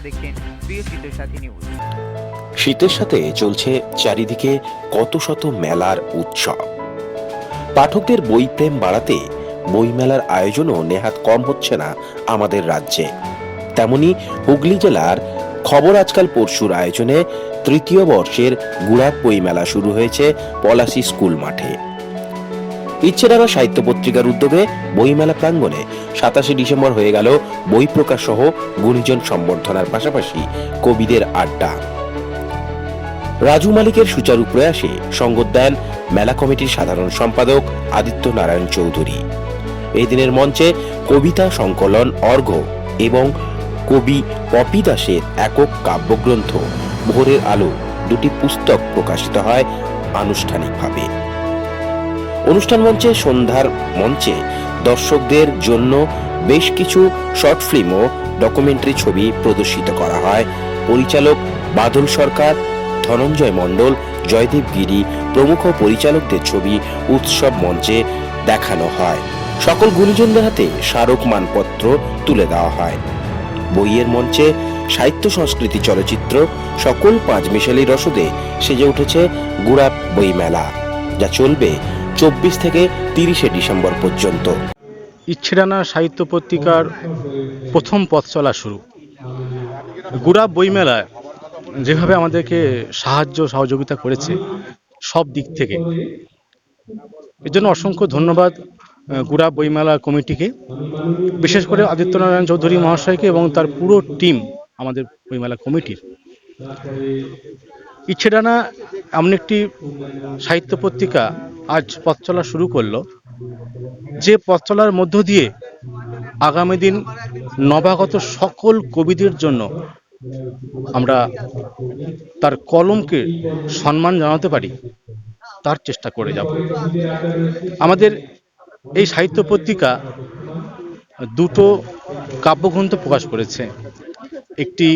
আপনারা দেখছেন প্রিয় শীতের সাথী নিউজ শীতের সাথে চলছে চারিদিকে কত শত মেলার উৎসব। পাঠকদের বই প্রেম বাড়াতে বইমেলার আয়োজনও নেহাত কম হচ্ছে না আমাদের রাজ্যে। তেমনি হুগলি জেলার খবর আজকাল পরশুর আয়োজনে তৃতীয় বর্ষের গুড়াপ বইমেলা শুরু হয়েছে পলাশি স্কুল মাঠে। ইচ্ছেদারা সাহিত্য পত্রিকার উদ্যোগে বইমেলা প্রাঙ্গণে সাতাশে ডিসেম্বর হয়ে গেল বই প্রকাশ সহ গুণীজন সম্বর্ধনার পাশাপাশি কবিদের আড্ডা। রাজু মালিকের সুচারু প্রয়াসে সঙ্গত দেন মেলা কমিটির সাধারণ সম্পাদক আদিত্য নারায়ণ চৌধুরী। এই দিনের মঞ্চে কবিতা সংকলন অর্ঘ্য এবং কবি পপি দাসের একক কাব্যগ্রন্থ, ভোরের আলো, দুটি পুস্তক প্রকাশিত হয় আনুষ্ঠানিকভাবে। অনুষ্ঠান মঞ্চে, সন্ধ্যার মঞ্চে দর্শকদের জন্য বেশ কিছু শর্ট ফিল্ম ও ডকুমেন্টারি ছবি প্রদর্শিত করা হয়। পরিচালক বাদল সরকার, ধনঞ্জয় মণ্ডল জয়দেব গিরি প্রমুখ পরিচালকদের ছবি উৎসব মঞ্চে দেখানো হয়। সকল গুণীজনদের হাতে স্মারক মানপত্র তুলে দেওয়া হয়। বইয়ের মঞ্চে সাহিত্য, সংস্কৃতি, চলচ্চিত্র সকল পাঁচ মিশালি রসদে সেজে উঠেছে গুড়াপ বইমেলা, যা চলবে চব্বিশ থেকে তিরিশে ডিসেম্বর পর্যন্ত। ইচ্ছেডানা সাহিত্য পত্রিকার প্রথম পথ চলা শুরু। গুড়া বইমেলায় যেভাবে আমাদেরকে সাহায্য, সহযোগিতা করেছে, সব দিক থেকে। এর জন্য অসংখ্য ধন্যবাদ গুড়া বইমেলা কমিটিকে, বিশেষ করে আদিত্যনারায়ণ চৌধুরী মহাশয়কে এবং তার পুরো টিম আমাদের বইমেলা কমিটির। ইচ্ছেডানা এমন একটি সাহিত্য পত্রিকা আজ পথ চলা শুরু করল। যে পথ চলার মধ্য দিয়ে আগামী দিন নবাগত সকল কবিদের জন্য আমরা তার কলমকে সম্মান জানাতে পারি, তার চেষ্টা করে যাব। আমাদের এই সাহিত্য পত্রিকা দুটো কাব্যগ্রন্থ প্রকাশ করেছে। একটি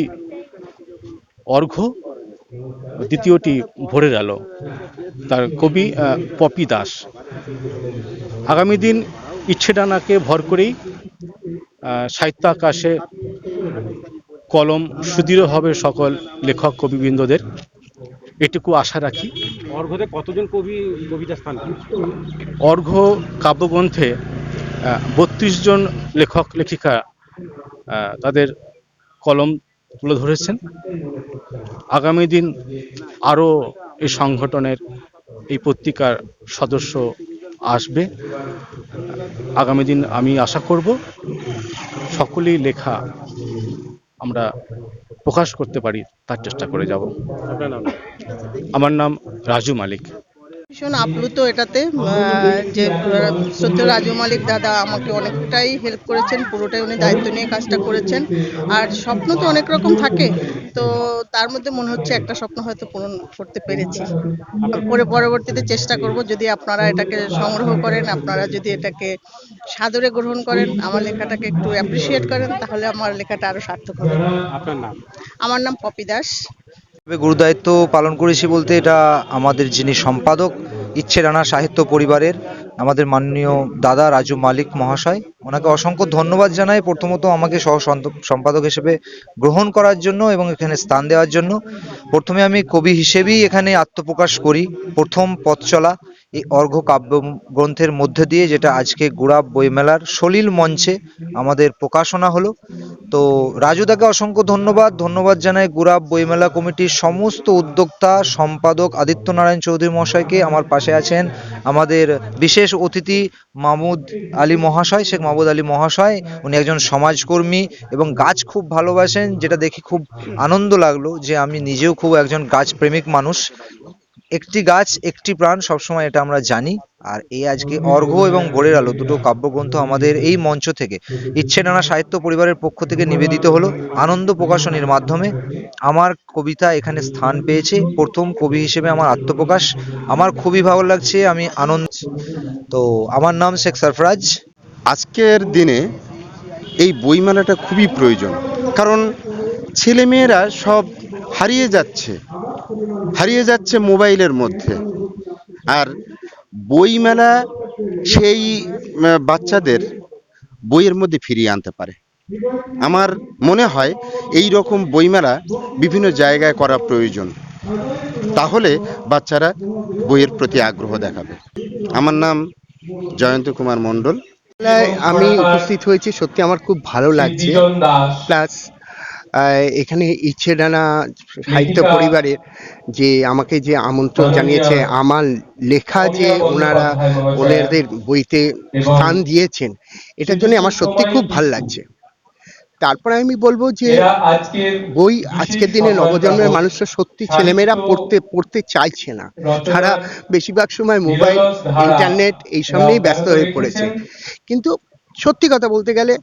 অর্ঘ্য, দ্বিতীয়টি ভোরের আলো। তার কবি পপি দাস। আগামী দিন ইচ্ছেডানাকে ভর করেই সাহিত্য আকাশে কলম সুদৃঢ় হবে সকল লেখক কবিবৃন্দদের এটুকু আশা রাখি। অর্ঘতে কতজন কবি কবিতা স্থান? অর্ঘ্য কাব্যগ্রন্থে বত্রিশ জন লেখক লেখিকা তাদের কলম তুলে ধরেছেন। আগামী দিন আরও এই সংগঠনের এই পত্রিকার সদস্য আসবে। আগামী দিন আমি আশা করব সকলেই লেখা আমরা প্রকাশ করতে পারি তার চেষ্টা করে যাব। আমার নাম রাজু মালিক। ভীষণ আপ্লুত এটাতে যে সত্য রাজু মালিক দাদা আমাকে অনেকটাই হেল্প করেছেন পুরোটাই উনি দায়িত্ব নিয়ে কাজটা করেছেন। আর স্বপ্ন তো অনেক রকম থাকে তো তার মধ্যে মনে হচ্ছে একটা স্বপ্ন হয়তো পূরণ করতে পেরেছি। পরে পরবর্তীতে চেষ্টা করব যদি আপনারা এটাকে সংগ্রহ করেন আপনারা যদি এটাকে সাদরে গ্রহণ করেন আমার লেখাটাকে একটু অ্যাপ্রিসিয়েট করেন তাহলে আমার লেখাটা আরও সার্থক হবে। আপনার নাম? আমার নাম পপি দাস। তবে গুরুদায়িত্ব পালন করেছি বলতে এটা আমাদের যিনি সম্পাদক ইচ্ছে রানা সাহিত্য পরিবারের আমাদের মাননীয় দাদা রাজু মালিক মহাশয়, ওনাকে অসংখ্য ধন্যবাদ জানাই প্রথমত আমাকে সহ সম্পাদক হিসেবে গ্রহণ করার জন্য এবং এখানে স্থান দেওয়ার জন্য। প্রথমে আমি কবি হিসেবেই এখানে আত্মপ্রকাশ করি, প্রথম পথ চলা। এই অর্ঘ্য কাব্য গ্রন্থের মধ্যে দিয়ে, যেটা আজকে গুড়াব বইমেলার সলিল মঞ্চে আমাদের প্রকাশনা হলো। তো রাজুদাকে অসংখ্য ধন্যবাদ। ধন্যবাদ জানাই গুরাব বইমেলা কমিটির সমস্ত উদ্যোক্তা, সম্পাদক আদিত্য নারায়ণ চৌধুরী মহাশয়কে। আমার পাশে আছেন আমাদের বিশেষ অতিথি মাহমুদ আলী মহাশয়, শেখ মাহমুদ আলী মহাশয়। উনি একজন সমাজকর্মী এবং গাছ খুব ভালোবাসেন, যেটা দেখে খুব আনন্দ লাগল যে আমি নিজেও খুব একজন গাছ প্রেমিক মানুষ। একটি গাছ, একটি প্রাণ, সবসময় এটা আমরা জানি। আর এই আজকে অর্ঘ্য এবং ভোরের আলো, দুটো কাব্যগ্রন্থ আমাদের এই মঞ্চ থেকে ইচ্ছে নানা সাহিত্য পরিবারের পক্ষ থেকে নিবেদিত হলো। আনন্দ প্রকাশনীর মাধ্যমে আমার কবিতা এখানে স্থান পেয়েছে। প্রথম কবি হিসেবে আমার আত্মপ্রকাশ। আমার খুবই ভালো লাগছে, আমি আনন্দ তো আমার নাম শেখ সরফরাজ। আজকের দিনে এই বইমেলাটা খুবই প্রয়োজন। কারণ ছেলেমেয়েরা সব হারিয়ে যাচ্ছে। হারিয়ে যাচ্ছে মোবাইলের মধ্যে। আর বইমেলা সেই বাচ্চাদের বইয়ের মধ্যে ফিরিয়ে আনতে পারে। আমার মনে হয় এই রকম বইমেলা বিভিন্ন জায়গায় করা প্রয়োজন। তাহলে বাচ্চারা বইয়ের প্রতি আগ্রহ দেখাবে। আমার নাম জয়ন্ত কুমার মণ্ডল। আমি উপস্থিত হয়েছি। সত্যি আমার খুব ভালো লাগছে। প্লাস এখানে ইচ্ছে ডানা সাহিত্য পরিবারের যে আমাকে যে আমন্ত্রণ জানিয়েছে আমার লেখা যে ওনারা ওনাদের বইতে স্থান দিয়েছেন এটার জন্য আমার সত্যি খুব ভালো লাগছে। তারপরে আমি বলব যে বই আজকের দিনে নবজন্মের মানুষরা সত্যি ছেলেমেয়েরা পড়তে পড়তে চাইছে না। তারা বেশিরভাগ সময় মোবাইল ইন্টারনেট এইসব নিয়েই ব্যস্ত হয়ে পড়েছে। কিন্তু সত্যি কথা বলতে গেলে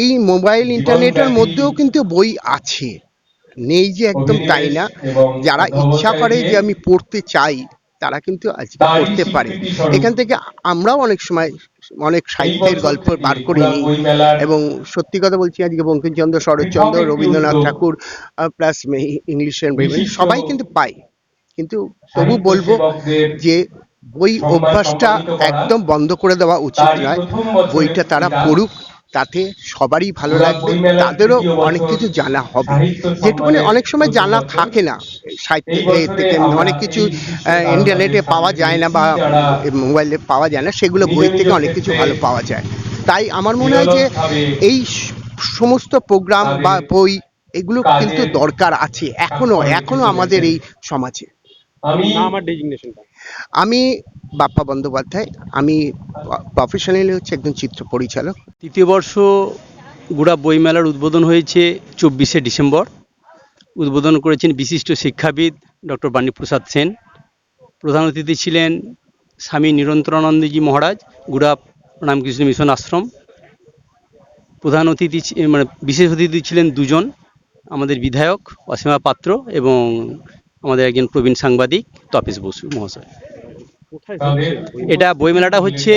এই মোবাইল ইন্টারনেটের মধ্যেও কিন্তু বই আছে। নেই যে একদম তাই না। যারা ইচ্ছা করে যে আমি পড়তে চাই তারা কিন্তু আজকে পড়তে পারে। এখান থেকে আমরাও অনেক সময় অনেক সাহিত্যের গল্প বার করে। নিই এবং সত্যি কথা বলছি আজকে বঙ্কিমচন্দ্র শরৎচন্দ্র রবীন্দ্রনাথ ঠাকুর প্লাস ইংলিশের বিভিন্ন সবাই কিন্তু পাই কিন্তু তবু বলব যে বই অভ্যাসটা একদম বন্ধ করে দেওয়া উচিত নয়। বইটা তারা পড়ুক তাতে সবারই ভালো লাগবে তাদেরও অনেক কিছু জানা হবে। যেটুকুনি অনেক সময় জানা থাকে না সাহিত্য থেকে অনেক কিছু ইন্টারনেটে পাওয়া যায় না বা মোবাইলে পাওয়া যায় না সেগুলো বই থেকে অনেক কিছু ভালো পাওয়া যায়। তাই আমার মনে হয় যে এই সমস্ত প্রোগ্রাম বা বই এগুলো কিন্তু দরকার আছে এখনও এখনও আমাদের এই সমাজে। আমার ডেজিগনেশনটা আমি বাপ্পা বন্দ্যোপাধ্যায়, আমি প্রফেশনালি হচ্ছে একজন চিত্র পরিচালক। তৃতীয় বর্ষ গুড়া বইমেলার উদ্বোধন হয়েছে চব্বিশে ডিসেম্বর। উদ্বোধন করেছেন বিশিষ্ট শিক্ষাবিদ ডক্টর বাণীপ্রসাদ সেন। প্রধান অতিথি ছিলেন স্বামী নিরন্তরানন্দজি মহারাজ, গুড়া রামকৃষ্ণ মিশন আশ্রম। প্রধান অতিথি মানে বিশেষ অতিথি ছিলেন দুজন, আমাদের বিধায়ক অসীমা পাত্র এবং আমাদের একজন প্রবীণ সাংবাদিক তপেশ বসু মহাশয়। এটা বইমেলাটা হচ্ছে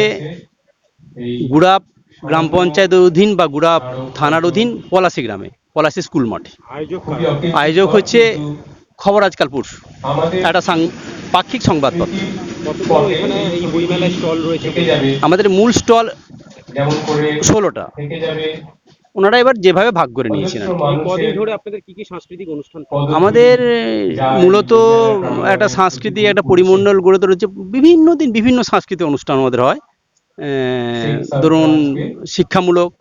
গুড়াপ গ্রাম পঞ্চায়েতের অধীন বা গুড়াপ থানার অধীন পলাশি গ্রামে পলাশি স্কুল মাঠে। আয়োজক হচ্ছে খবর আজকাল পরশু একটা সাং- পাক্ষিক সংবাদপত্র। কতগুলো এখানে এই বইমেলায় স্টল রয়েছে। আমাদের মূল স্টল ষোলোটা। ওনারা এবার যেভাবে ভাগ করে নিয়েছেন আর কি। কদিন ধরে আপনাদের কি কি সাংস্কৃতিক অনুষ্ঠান আমাদের মূলত একটা সাংস্কৃতিক একটা পরিমণ্ডল গড়ে তুলেছে। বিভিন্ন দিন বিভিন্ন সাংস্কৃতিক অনুষ্ঠান আমাদের হয়। ধরুন শিক্ষামূলক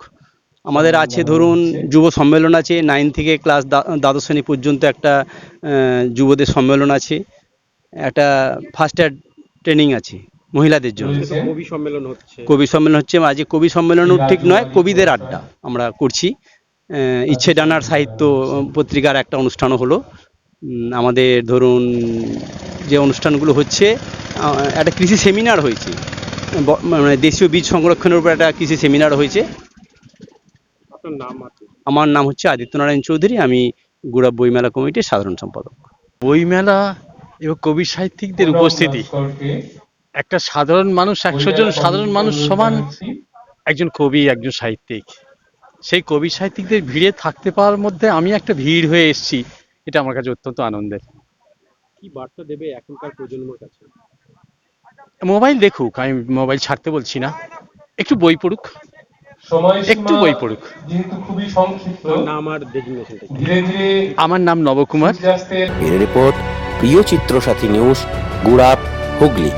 আমাদের আছে ধরুন যুব সম্মেলন আছে। নাইন থেকে ক্লাস দ্বাদশ শ্রেণি পর্যন্ত একটা যুবদের সম্মেলন আছে। একটা ফার্স্ট এড ট্রেনিং আছে। মহিলাদের জন্য। কবি সম্মেলন হচ্ছে। কবি সম্মেলন হচ্ছে আজকে কবি সম্মেলনও ঠিক নয় কবিদের আড্ডা আমরা করছি। আহ, ইচ্ছে ডানার সাহিত্য পত্রিকার একটা অনুষ্ঠানও হলো। আমাদের ধরুন যে অনুষ্ঠানগুলো হচ্ছে একটা কৃষি সেমিনার হয়েছে। মানে দেশীয় বীজ সংরক্ষণের উপর একটা কৃষি সেমিনার হয়েছে। আমার নাম হচ্ছে আদিত্যনারায়ণ চৌধুরী আমি গুড়া বইমেলা কমিটির সাধারণ সম্পাদক। বইমেলা এবং কবি সাহিত্যিকদের উপস্থিতি। একটা সাধারণ মানুষ একশো জন সাধারণ মানুষ সমান একজন কবি একজন সাহিত্যিক। সেই কবি সাহিত্যিকদের ভিড়ে থাকতে পারার মধ্যে আমি একটা ভিড় হয়ে এসেছি এটা আমার কাছে অত্যন্ত আনন্দের। কি বার্তা দেবে এখনকার প্রজন্মের কাছে? মোবাইল দেখুক আমি মোবাইল ছাড়তে বলছি না। একটু বই পড়ুক। একটু বই পড়ুক। আমার নাম নবকুমার। রিপোর্ট প্রিয় চিত্রসাথী নিউজ গুড়াপ হুগলি।